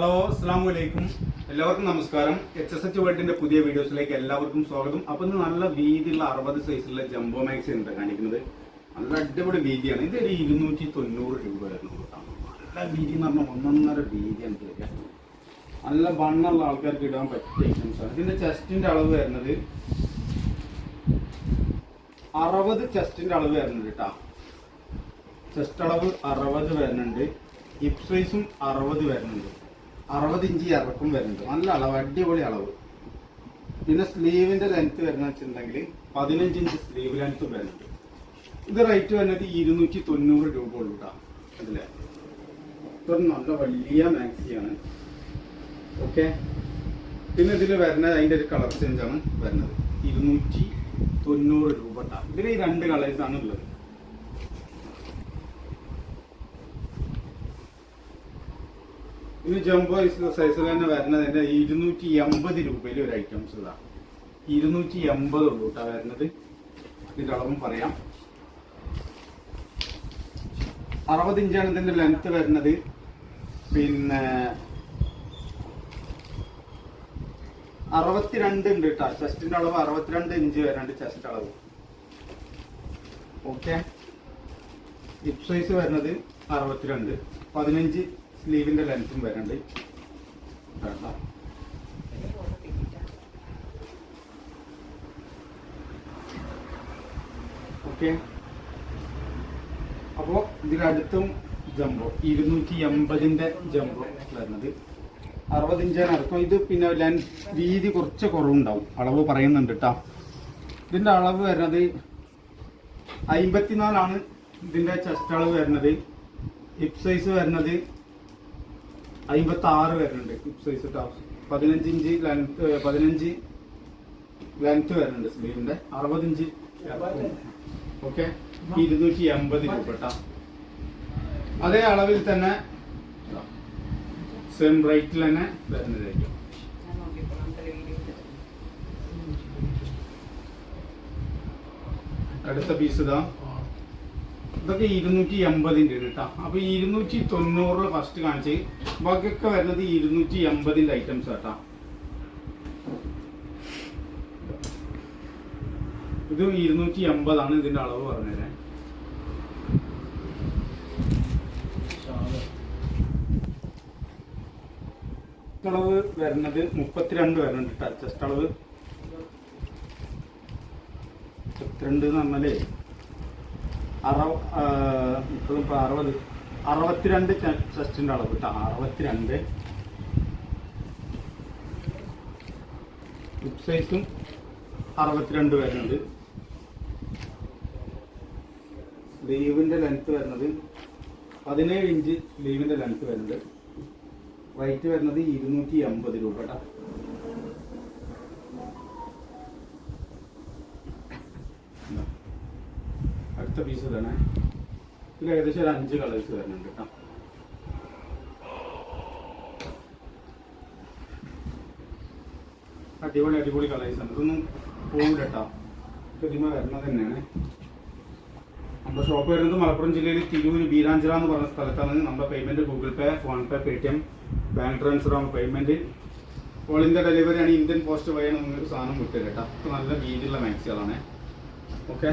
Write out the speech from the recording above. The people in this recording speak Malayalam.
ഹലോ അസ്സാം വലൈക്കും എല്ലാവർക്കും നമസ്കാരം. എച്ച് എസ് എച്ച് വേൾഡിന്റെ പുതിയ വീഡിയോസിലേക്ക് എല്ലാവർക്കും സ്വാഗതം. അപ്പൊ ഇന്ന് നല്ല വീതിയുള്ള അറുപത് സൈസിലുള്ള ജംബോ മാക്സി ഉണ്ട് കാണിക്കുന്നത്. നല്ല അടിപൊളി വീതിയാണ്. ഇത് ഒരു ഇരുന്നൂറ്റി തൊണ്ണൂറ് രൂപ വരുന്നു നല്ല വീതി എന്ന് പറഞ്ഞാൽ ഒന്നൊന്നര വീതിയാണ് വരിക. നല്ല വണ്ണുള്ള ആൾക്കാർക്ക് ഇടാൻ പറ്റിയ ഇതിന്റെ ചെസ്റ്റിന്റെ അളവ് വരുന്നത് അറുപത് ചെസ്റ്റിന്റെ അളവ് വരുന്നുണ്ട് കേട്ടോ ചെസ്റ്റ് അളവ് അറുപത് വരുന്നുണ്ട്. ഹിപ് സൈസും അറുപത് വരുന്നുണ്ട്. അറുപത് ഇഞ്ച് ഇറക്കും വരുന്നുണ്ട് നല്ല അളവ് അടിപൊളി അളവ്. പിന്നെ സ്ലീവിന്റെ ലെങ്ത് വരുന്ന വെച്ചിട്ടുണ്ടെങ്കിൽ പതിനഞ്ച് ഇഞ്ച് സ്ലീവ് ലെങ്ത് വരുന്നുണ്ട് ഇത് റേറ്റ് വരുന്നത് ഇരുന്നൂറ്റി തൊണ്ണൂറ് രൂപ ഉള്ളൂ ഇതിൽ നല്ല വലിയ മാക്സിയാണ് ഓക്കെ പിന്നെ ഇതിൽ വരുന്നത് അതിന്റെ ഒരു കളർ ചേഞ്ച് ആണ് വരുന്നത്. ഇരുന്നൂറ്റി തൊണ്ണൂറ് രൂപ ഇതിൽ ഈ രണ്ട് കളേഴ്സ് ആണ് ഉള്ളത്. ഇനി ജംബോ സൈസിൽ തന്നെ വരുന്നതിന്റെ ഇരുന്നൂറ്റി എൺപത് രൂപയിൽ ഒരു ഐറ്റംസ് ഇതാ. ഇരുന്നൂറ്റി എൺപത് ഉള്ളൂ വരുന്നത്. ഇതിന്റെ അളവും പറയാം. അറുപത് ഇഞ്ചാണ് ഇതിന്റെ ലെങ്ത് വരുന്നത്. പിന്നെ അറുപത്തിരണ്ട് ഉണ്ട് കേട്ടോ ചെസ്റ്റിന്റെ അളവ് അറുപത്തിരണ്ട് ഇഞ്ച് വരുന്നുണ്ട് ചെസ്റ്റ് അളവ്. ഓക്കെ ഹിപ് സൈസ് വരുന്നത് അറുപത്തിരണ്ട്. പതിനഞ്ച് സ്ലീവിന്റെ ലെങ്ത്തും വരണ്ട് ഓക്കെ അപ്പോ ഇതിനടുത്തും ജംബോ ഇരുന്നൂറ്റി എൺപതിന്റെ ജംബോ വരുന്നത്. അറുപത് ഇഞ്ചാണ് ഇത് പിന്നെ ലെൻസ് വീതി കുറച്ച് കുറവുണ്ടാവും. അളവ് പറയുന്നുണ്ട് കേട്ടോ ഇതിന്റെ അളവ് വരുന്നത് അമ്പത്തിനാലാണ് ഇതിന്റെ ചെസ്റ്റ് അളവ് വരുന്നത്. ഹിപ് സൈസ് വരുന്നത് അമ്പത്തി ആറ് വരുന്നുണ്ട്. ഹിപ് സൈസ് കേട്ടോ പതിനഞ്ച് ഇഞ്ച് ലെങ്ത് പതിനഞ്ച് ലെങ്ത് വരുന്നുണ്ട് സ്ലീവിന്റെ അറുപത് ഇഞ്ച് ഓക്കെ ഇരുന്നൂറ്റി എൺപത് രൂപ അതേ അളവിൽ തന്നെ സെയിം റേറ്റിൽ തന്നെ വരുന്നതായിരിക്കും. അടുത്ത പീസ് ഇതാ. ഇതൊക്കെ ഇരുന്നൂറ്റി എൺപതിന്റെ കേട്ടോ. അപ്പോൾ ഇരുന്നൂറ്റി തൊണ്ണൂറിൽ ഫസ്റ്റ് കാണിച്ച്. ബാക്കിയൊക്കെ വരുന്നത് ഇരുന്നൂറ്റി എൺപതിന്റെ ഐറ്റംസ് കേട്ടോ ഇത് ഇരുന്നൂറ്റി എൺപതാണ് ഇതിന്റെ അളവ് പറഞ്ഞത്. അളവ് വരുന്നത് മുപ്പത്തിരണ്ട് വരുന്നുണ്ട് കേട്ടോ. ചെസ്റ്റ് അളവ്. മുപ്പത്തിരണ്ട് എന്ന് പറഞ്ഞാലേ അറവ മുപ്പതും ഇപ്പൊ അറുപത് അറുപത്തിരണ്ട് ചെസ്റ്റിന്റെ അളവ് കേട്ടോ. അറുപത്തിരണ്ട്. ഹിപ് സൈസും അറുപത്തിരണ്ട് വരുന്നത്. ലീവിന്റെ ലെങ്ത് വരുന്നത് പതിനേഴ് ഇഞ്ച് ലീവിന്റെ ലെങ്ത് വരുന്നുണ്ട് റേറ്റ് വരുന്നത് ഇരുന്നൂറ്റി എൺപത് രൂപ കേട്ടോ. അടുത്ത പീസ് തന്നെ ഇതിൽ ഏകദേശം ഒരു അഞ്ച് കളേഴ്സ് വരുന്നുണ്ട് കേട്ടോ. അടിപൊളി അടിപൊളി കളേഴ്സ് ആണ്. ഇതൊന്നും പോകില്ല കേട്ടോ. പ്രതിമ വരുന്നത് തന്നെയാണ്. നമ്മുടെ ഷോപ്പ് വരുന്നത് മലപ്പുറം ജില്ലയിൽ തിരൂര് ബീരാഞ്ചിറ എന്ന് പറഞ്ഞ സ്ഥലത്താണ്. നമ്മുടെ payment Google Pay PhonePe Paytm bank transfer ആണ് പേയ്മെന്റ് ഓൾ ഇന്ത്യ ഡെലിവറി ആണ്. ഇന്ത്യൻ പോസ്റ്റ് വഴിയാണ് നിങ്ങൾക്ക് സാധനം കിട്ടുക കേട്ടോ. നല്ല രീതിയിലുള്ള മാക്സികളാണ് ഓക്കെ